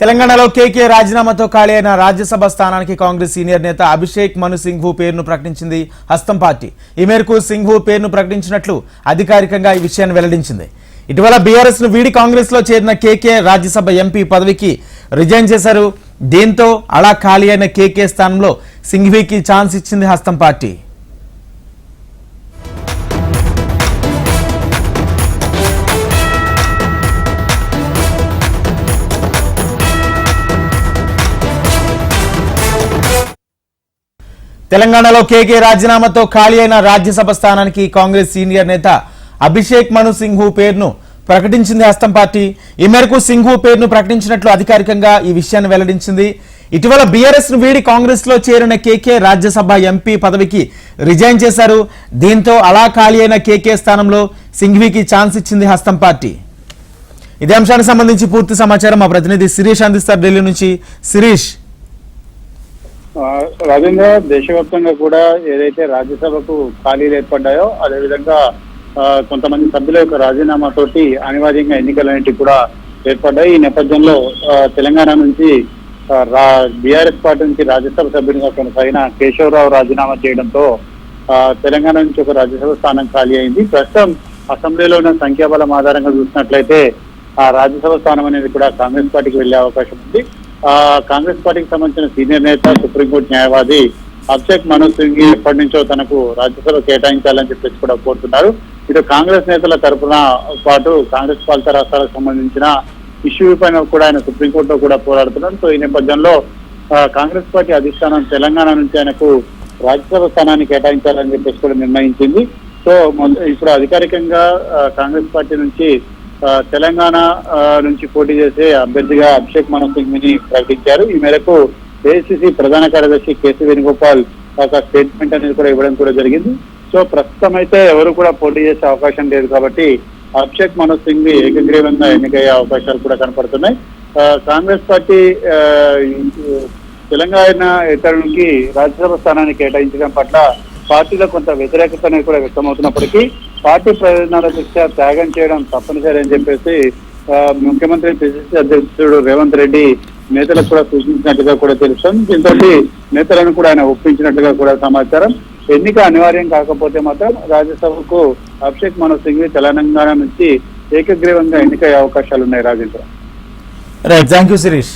తెలంగాణలో కేకే రాజీనామాతో ఖాళీ అయిన రాజ్యసభ స్థానానికి కాంగ్రెస్ సీనియర్ నేత అభిషేక్ మను సింఘు పేరును ప్రకటించింది హస్తం పార్టీ. ఈ మేరకు సింఘు పేరును ప్రకటించినట్లు అధికారికంగా ఈ విషయాన్ని వెల్లడించింది. ఇటీవల బీఆర్ఎస్ను వీడి కాంగ్రెస్లో చేరిన కేకే రాజ్యసభ ఎంపీ పదవికి రిజైన్ చేశారు. దీంతో అలా ఖాళీ అయిన కేకే స్థానంలో సింఘ్వీకి ఛాన్స్ ఇచ్చింది హస్తం పార్టీ. తెలంగాణలో కేకే రాజీనామాతో ఖాళీ అయిన రాజ్యసభ స్థానానికి కాంగ్రెస్ సీనియర్ నేత అభిషేక్ మను సింఘు పేరును ప్రకటించింది హస్తం పార్టీ. ఈ మేరకు సింఘు పేరును ప్రకటించినట్లు అధికారికంగా ఈ విషయాన్ని వెల్లడించింది. ఇటీవల బీఆర్ఎస్ను వీడి కాంగ్రెస్లో చేరిన కేకే రాజ్యసభ ఎంపీ పదవికి రిజైన్ చేశారు. దీంతో అలా ఖాళీ అయిన కేకే స్థానంలో సింఘ్వీకి ఛాన్స్ ఇచ్చింది హస్తం పార్టీ. ఇదే అంశానికి సంబంధించి పూర్తి సమాచారం మా ప్రతినిధి శిరీష్ అందిస్తారు. ఢిల్లీ నుంచి శిరీష్. ఆ, రాజేంద్ర దేశవ్యాప్తంగా కూడా ఏదైతే రాజ్యసభకు ఖాళీలు ఏర్పడ్డాయో అదేవిధంగా ఆ, కొంతమంది సభ్యుల యొక్క రాజీనామా తోటి అనివార్యంగా ఎన్నికలన్నిటి కూడా ఏర్పడ్డాయి. ఈ నేపథ్యంలో ఆ, తెలంగాణ నుంచి బీఆర్ఎస్ పార్టీ నుంచి రాజ్యసభ సభ్యునిగా కొనసాగిన కేశవరావు రాజీనామా చేయడంతో ఆ, తెలంగాణ నుంచి ఒక రాజ్యసభ స్థానం ఖాళీ అయింది. ప్రస్తుతం అసెంబ్లీలో ఉన్న సంఖ్యాబలం ఆధారంగా చూసినట్లయితే ఆ రాజ్యసభ స్థానం అనేది కూడా కాంగ్రెస్ పార్టీకి వెళ్ళే అవకాశం ఉంది. కాంగ్రెస్ పార్టీకి సంబంధించిన సీనియర్ నేత సుప్రీంకోర్టు న్యాయవాది అభిషేక్ మను సింగ్ ఎప్పటి నుంచో తనకు రాజ్యసభ కేటాయించాలని చెప్పేసి కూడా కోరుతున్నారు. ఇటు కాంగ్రెస్ నేతల తరఫున పాటు కాంగ్రెస్ పాలిత రాష్ట్రాలకు సంబంధించిన ఇష్యూ పైన కూడా ఆయన సుప్రీంకోర్టులో కూడా పోరాడుతున్నారు. సో ఈ నేపథ్యంలో ఆ, కాంగ్రెస్ పార్టీ అధిష్టానం తెలంగాణ నుంచి ఆయనకు రాజ్యసభ స్థానాన్ని కేటాయించాలని చెప్పేసి కూడా నిర్ణయించింది. సో ఇప్పుడు అధికారికంగా ఆ, కాంగ్రెస్ పార్టీ నుంచి తెలంగాణ నుంచి పోటీ చేసే అభ్యర్థిగా అభిషేక్ మను సింగ్ని ప్రకటించారు. ఈ మేరకు ఏసీసీ ప్రధాన కార్యదర్శి కేసీ వేణుగోపాల్ ఒక స్టేట్మెంట్ అనేది కూడా ఇవ్వడం కూడా జరిగింది. సో ప్రస్తుతం అయితే ఎవరు కూడా పోటీ చేసే అవకాశం లేదు కాబట్టి అభిషేక్ మను సింగ్ని ఏకగ్రీవంగా ఎన్నికయ్యే అవకాశాలు కూడా కనపడుతున్నాయి. కాంగ్రెస్ పార్టీ తెలంగాణ ఇతరులకి రాజ్యసభ స్థానాన్ని కేటాయించడం పట్ల పార్టీలో కొంత వ్యతిరేకత అనేది కూడా వ్యక్తమవుతున్నప్పటికీ పార్టీ ప్రయోజనాల దృష్ట్యా త్యాగం చేయడం తప్పనిసరి అని చెప్పేసి ముఖ్యమంత్రి పిసిసి అధ్యక్షుడు రేవంత్ రెడ్డి నేతలకు కూడా సూచించినట్టుగా కూడా తెలుస్తుంది. దీంతో నేతలను కూడా ఆయన ఒప్పించినట్టుగా కూడా సమాచారం. ఎన్నిక అనివార్యం కాకపోతే మాత్రం రాజ్యసభకు అభిషేక్ మనోజ్ సింగ్ తెలంగాణ నుంచి ఏకగ్రీవంగా ఎన్నికయ్యే అవకాశాలు ఉన్నాయి Rajendra. Right thank you Shirish